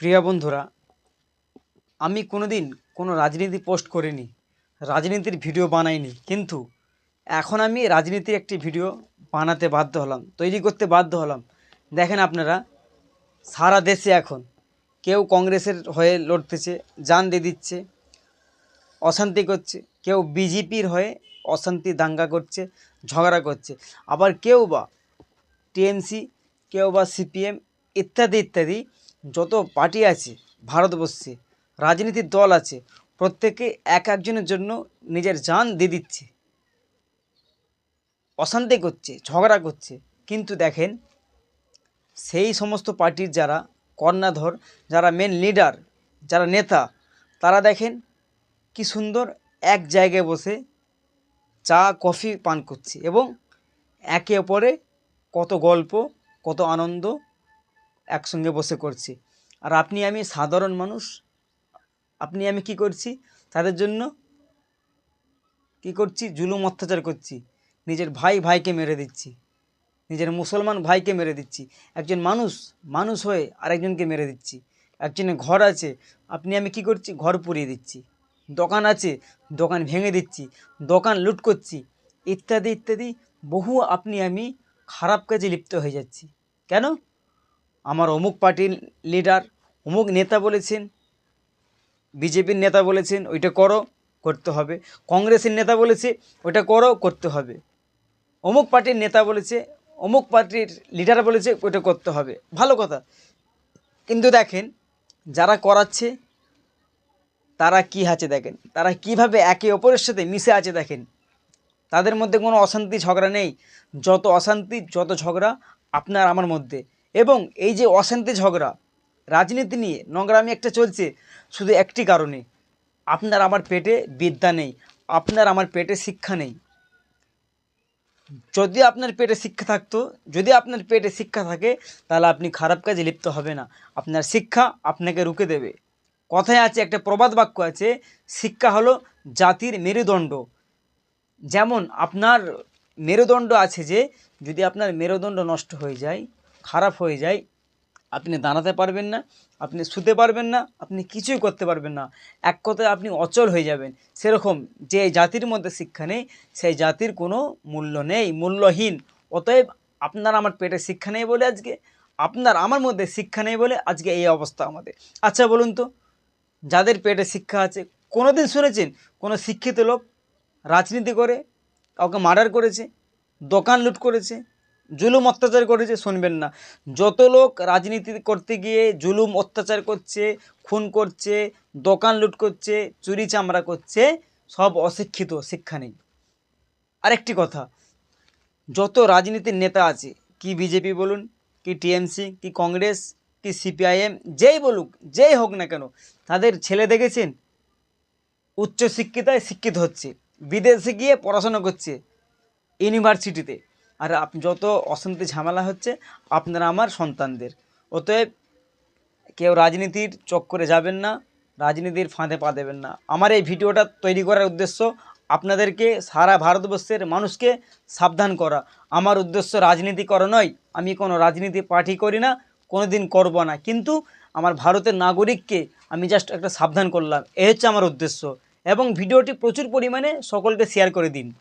প্রিয় বন্ধুরা, আমি কোনো দিন কোনো রাজনীতি পোস্ট করিনি, রাজনীতির ভিডিও বানাইনি, কিন্তু এখন আমি রাজনীতির একটি ভিডিও বানাতে বাধ্য হলাম, তৈরি করতে বাধ্য হলাম। দেখেন আপনারা, সারা দেশে এখন কেউ কংগ্রেসের হয়ে লড়তেছে জান দিয়ে দিচ্ছে, অশান্তি করছে, কেউ বিজেপির হয়ে অশান্তি দাঙ্গা করছে, ঝগড়া করছে, আবার কেউ বা টিএমসি কেউ বা সিপিএম ইত্যাদি ইত্যাদি যত পার্টি আছে, ভারতবর্ষে, রাজনীতির দল আছে, প্রত্যেকে এক একজনের জন্য নিজের জান দিয়ে দিচ্ছে। অশান্তি করছে, ঝগড়া করছে। কিন্তু দেখেন, সেই সমস্ত পার্টির যারা কর্ণাধর, যারা মেন লিডার যারা নেতা, তারা দেখেন কি সুন্দর এক জায়গায় বসে চা, কফি পান করছে এবং একে অপরে কত গল্প, কত আনন্দ একসঙ্গে বসে করছি। আর আপনি, আমি সাধারণ মানুষ, আপনি, আমি কি করছি? তাদের জন্য কি করছি? জুলুম অত্যাচার করছি। নিজের ভাই, ভাইকে মেরে দিচ্ছি। নিজের মুসলমান ভাইকে মেরে দিচ্ছি। একজন মানুষ মানুষ হয়ে আরেকজনকে মেরে দিচ্ছি। একজনের ঘর আছে, আপনি, আমি কি করছি? ঘর পুড়িয়ে দিচ্ছি। দোকান আছে, দোকান ভেঙে দিচ্ছি। দোকান লুট করছি। ইত্যাদি ইত্যাদি বহু আপনি, আমি খারাপ কাজে লিপ্ত হয়ে যাচ্ছি। কেন? আমার অমুক পার্টির লিডার, অমুক নেতা বলেছেন, বিজেপির নেতা বলেছেন, ওইটা করো, করতে হবে। কংগ্রেসের নেতা বলেছে, ওইটা করো, করতে হবে। অমুক পার্টির নেতা বলেছে, অমুক পার্টির লিডার বলেছে, ওইটা করতে হবে। ভালো কথা। কিন্তু দেখেন, যারা করাচ্ছে, তারা কি আছে দেখেন? তারা কীভাবে একে অপরের সাথে মিশে আছে দেখেন? তাদের মধ্যে কোনো অশান্তি ঝগড়া নেই। যত অশান্তি, যত ঝগড়া আপনার আমার মধ্যে। এবং এই যে অশান্তি ঝগড়া, রাজনীতি নিয়ে নোংরামি একটা চলছে, শুধু একটি কারণে। আপনার আমার পেটে বিদ্যা নেই, আপনার আমার পেটে শিক্ষা নেই। যদি আপনার পেটে শিক্ষা থাকতো, যদি আপনার পেটে শিক্ষা থাকে, তাহলে আপনি খারাপ কাজে লিপ্ত হবে না। আপনার শিক্ষা আপনাকে রুখে দেবে। কথায় আছে, একটা প্রবাদ বাক্য আছে, শিক্ষা হলো জাতির মেরুদণ্ড। যেমন আপনার মেরুদণ্ড আছে যে, যদি আপনার মেরুদণ্ড নষ্ট হয়ে যায় খারাপ হয়ে যায়, আপনি দাঁড়াতে পারবেন না, আপনি শুতে পারবেন না, আপনি কিছুই করতে পারবেন না। এক কথায় আপনি অচল হয়ে যাবেন। সেরকম যে জাতির মধ্যে শিক্ষা নেই, সেই জাতির কোনো মূল্য নেই, মূল্যহীন। অতএব আপনার আমার পেটে শিক্ষা নেই বলে আজকে, আপনার আমার মধ্যে শিক্ষা নেই বলে আজকে এই অবস্থা আমাদের। আচ্ছা বলুন তো, যাদের পেটে শিক্ষা আছে কোনো দিন শুনেছেন, কোনো শিক্ষিত লোক রাজনীতি করে, কাউকে মার্ডার করেছে, দোকান লুট করেছে জুলুম অত্যাচার করেছে, শুনবেন না। যত লোক রাজনীতি করতে গিয়ে জুলুম অত্যাচার করছে, খুন করছে, দোকান লুট করছে, চুরি চামড়া করছে, সব অশিক্ষিত শিক্ষা নেই। আরেকটি কথা, যত রাজনীতির নেতা আছে, কি বিজেপি বলুন, কি টিএমসি, কি কংগ্রেস, কি সিপিআইএম, যেই বলুক, যেই হোক না কেন, তাদের ছেলে দেখেছেন? উচ্চ শিক্ষিতায় শিক্ষিত হচ্ছে, বিদেশে গিয়ে পড়াশোনা করছে, ইউনিভার্সিটিতে। আর যত অশান্তি ঝামেলা হচ্ছে, আপনারা আমার সন্তানদের। অতএব কেউ রাজনীতির চক্করে যাবেন না, রাজনীতির ফাঁদে পা দেবেন না। আমার এই ভিডিওটা তৈরি করার উদ্দেশ্য আপনাদেরকে সারা ভারতবর্ষের মানুষকে সাবধান করা। আমার উদ্দেশ্য রাজনীতি করা নয়। আমি কোনো রাজনীতি পার্টি করি না কোনো দিন করব না। কিন্তু আমার ভারতের নাগরিককে আমি জাস্ট একটা সাবধান করলাম। এ হচ্ছে আমার উদ্দেশ্য। এবং ভিডিওটি প্রচুর পরিমাণে সকলকে শেয়ার করে দিন।